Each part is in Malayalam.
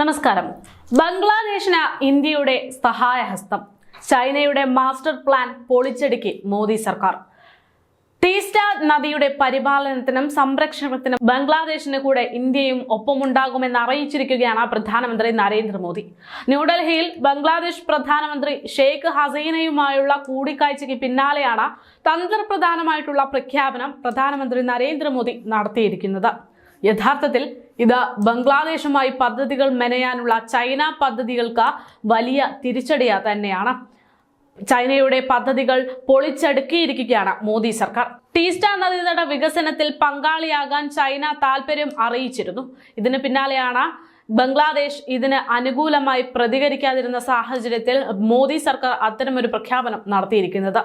നമസ്കാരം. ബംഗ്ലാദേശിന് ഇന്ത്യയുടെ സഹായഹസ്തം. ചൈനയുടെ മാസ്റ്റർ പ്ലാൻ പൊളിച്ചടുക്കി മോദി സർക്കാർ. തീസ്റ്റ നദിയുടെ പരിപാലനത്തിനും സംരക്ഷണത്തിനും ബംഗ്ലാദേശിന് കൂടെ ഇന്ത്യയും ഒപ്പമുണ്ടാകുമെന്ന് അറിയിച്ചിരിക്കുകയാണ് പ്രധാനമന്ത്രി നരേന്ദ്രമോദി. ന്യൂഡൽഹിയിൽ ബംഗ്ലാദേശ് പ്രധാനമന്ത്രി ഷെയ്ഖ് ഹസീനയുമായുള്ള കൂടിക്കാഴ്ചയ്ക്ക് പിന്നാലെയാണ് തന്ത്രപ്രധാനമായിട്ടുള്ള പ്രഖ്യാപനം പ്രധാനമന്ത്രി നരേന്ദ്രമോദി നടത്തിയിരിക്കുന്നത്. യഥാർത്ഥത്തിൽ ഇത് ബംഗ്ലാദേശുമായി പദ്ധതികൾ മെനയാനുള്ള ചൈന പദ്ധതികൾക്ക് വലിയ തിരിച്ചടിയ തന്നെയാണ്. ചൈനയുടെ പദ്ധതികൾ പൊളിച്ചടുക്കിയിരിക്കുകയാണ് മോദി സർക്കാർ. ടീസ്റ്റ നദീതട വികസനത്തിൽ പങ്കാളിയാകാൻ ചൈന താൽപര്യം അറിയിച്ചിരുന്നു. ഇതിന് പിന്നാലെയാണ് ബംഗ്ലാദേശ് ഇതിന് അനുകൂലമായി പ്രതികരിക്കാതിരുന്ന സാഹചര്യത്തിൽ മോദി സർക്കാർ അത്തരമൊരു പ്രഖ്യാപനം നടത്തിയിരിക്കുന്നത്.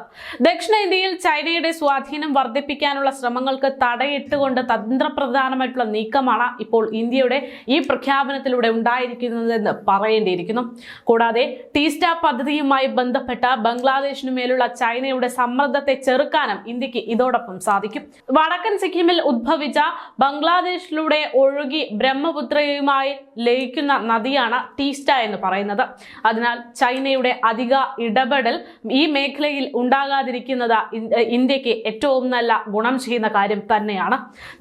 ദക്ഷിണേന്ത്യയിൽ ചൈനയുടെ സ്വാധീനം വർദ്ധിപ്പിക്കാനുള്ള ശ്രമങ്ങൾക്ക് തടയിട്ടുകൊണ്ട് തന്ത്രപ്രധാനമായിട്ടുള്ള നീക്കമാണ് ഇപ്പോൾ ഇന്ത്യയുടെ ഈ പ്രഖ്യാപനത്തിലൂടെ ഉണ്ടായിരിക്കുന്നതെന്ന് പറയേണ്ടിയിരിക്കുന്നു. കൂടാതെ ടീസ്റ്റ പദ്ധതിയുമായി ബന്ധപ്പെട്ട ബംഗ്ലാദേശിനു മേലുള്ള ചൈനയുടെ സമ്മർദ്ദത്തെ ചെറുക്കാനും ഇന്ത്യയ്ക്ക് ഇതോടൊപ്പം സാധിക്കും. വടക്കൻ സിക്കിമിൽ ഉദ്ഭവിച്ച ബംഗ്ലാദേശിലൂടെ ഒഴുകി ബ്രഹ്മപുത്രയുമായി ലയിക്കുന്ന നദിയാണ് ടീസ്റ്റ എന്ന് പറയുന്നത്. അതിനാൽ ചൈനയുടെ അധിക ഇടപെടൽ ഈ മേഖലയിൽ ഉണ്ടാകാതിരിക്കുന്നത് ഇന്ത്യയ്ക്ക് ഏറ്റവും നല്ല ഗുണം ചെയ്യുന്ന കാര്യം തന്നെയാണ്.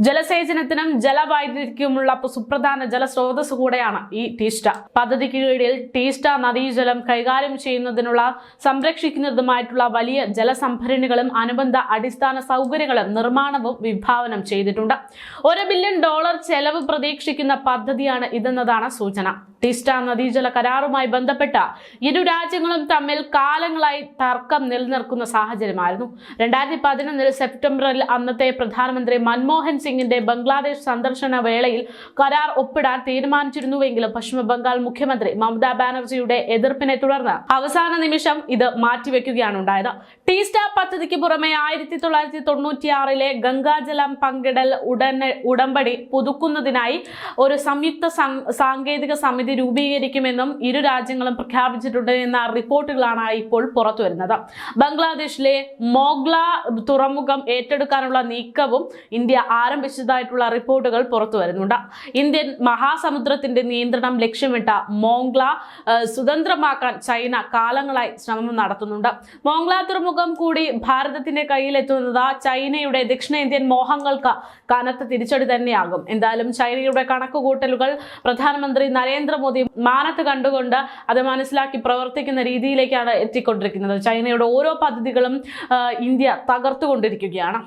ജലസേചനത്തിനും ജലവൈദ്യുതിക്കുമുള്ള സുപ്രധാന ജലസ്രോതസ് കൂടെയാണ് ഈ ടീസ്റ്റ പദ്ധതിക്ക് കീഴിൽ ടീസ്റ്റ നദീജലം കൈകാര്യം ചെയ്യുന്നതിനുള്ള സംരക്ഷിക്കുന്നതുമായിട്ടുള്ള വലിയ ജലസംഭരണികളും അനുബന്ധ അടിസ്ഥാന സൗകര്യങ്ങളും നിർമ്മാണവും വിഭാവനം ചെയ്തിട്ടുണ്ട്. ഒരു ബില്യൺ ഡോളർ ചെലവ് പ്രതീക്ഷിക്കുന്ന പദ്ധതിയാണ് ഇതെന്നതാണ് സൂചന ടീസ്റ്റ നദീജല കരാറുമായി ബന്ധപ്പെട്ട ഇരു രാജ്യങ്ങളും തമ്മിൽ കാലങ്ങളായി തർക്കം നിലനിർക്കുന്ന സാഹചര്യമായിരുന്നു. രണ്ടായിരത്തി പതിനൊന്നിൽ സെപ്റ്റംബറിൽ അന്നത്തെ പ്രധാനമന്ത്രി മൻമോഹൻ സിംഗിന്റെ ബംഗ്ലാദേശ് സന്ദർശന വേളയിൽ കരാർ ഒപ്പിടാൻ തീരുമാനിച്ചിരുന്നുവെങ്കിലും പശ്ചിമ ബംഗാൾ മുഖ്യമന്ത്രി മമതാ ബാനർജിയുടെ എതിർപ്പിനെ തുടർന്ന് അവസാന നിമിഷം ഇത് മാറ്റിവെക്കുകയാണ് ഉണ്ടായത് ടീസ്റ്റ പദ്ധതിക്ക് പുറമെ ആയിരത്തി തൊള്ളായിരത്തി തൊണ്ണൂറ്റിയാറിലെ ഗംഗാജലം പങ്കിടൽ ഉടനെ ഉടമ്പടി പുതുക്കുന്നതിനായി ഒരു സംയുക്ത സാങ്കേതിക സമിതി രൂപീകരിക്കുമെന്നും ഇരു രാജ്യങ്ങളും പ്രഖ്യാപിച്ചിട്ടുണ്ട് എന്ന റിപ്പോർട്ടുകളാണ് ഇപ്പോൾ പുറത്തുവരുന്നത് ബംഗ്ലാദേശിലെ മോഗ്ല തുറമുഖം ഏറ്റെടുക്കാനുള്ള നീക്കവും ഇന്ത്യ ആരംഭിച്ചതായിട്ടുള്ള റിപ്പോർട്ടുകൾ പുറത്തു വരുന്നുണ്ട്. ഇന്ത്യൻ മഹാസമുദ്രത്തിന്റെ നിയന്ത്രണം ലക്ഷ്യമിട്ട മോംഗ്ല സ്വതന്ത്രമാക്കാൻ ചൈന കാലങ്ങളായി ശ്രമം നടത്തുന്നുണ്ട്. മോംഗ്ല തുറമുഖം കൂടി ഭാരതത്തിന്റെ കയ്യിലെത്തുന്നത് ചൈനയുടെ ദക്ഷിണേന്ത്യൻ മോഹങ്ങൾക്ക് കനത്ത തിരിച്ചടി തന്നെയാകും. എന്തായാലും ചൈനയുടെ കണക്കുകൂട്ടലുകൾ പ്രധാനമന്ത്രി നരേന്ദ്രമോദി മാനത്ത് കണ്ടുകൊണ്ട് അത് മനസ്സിലാക്കി പ്രവർത്തിക്കുന്ന രീതിയിലേക്കാണ് എത്തിക്കൊണ്ടിരിക്കുന്നത്. ചൈനയുടെ ഓരോ പദ്ധതികളും ഇന്ത്യ തകർത്തുകൊണ്ടിരിക്കുകയാണ്.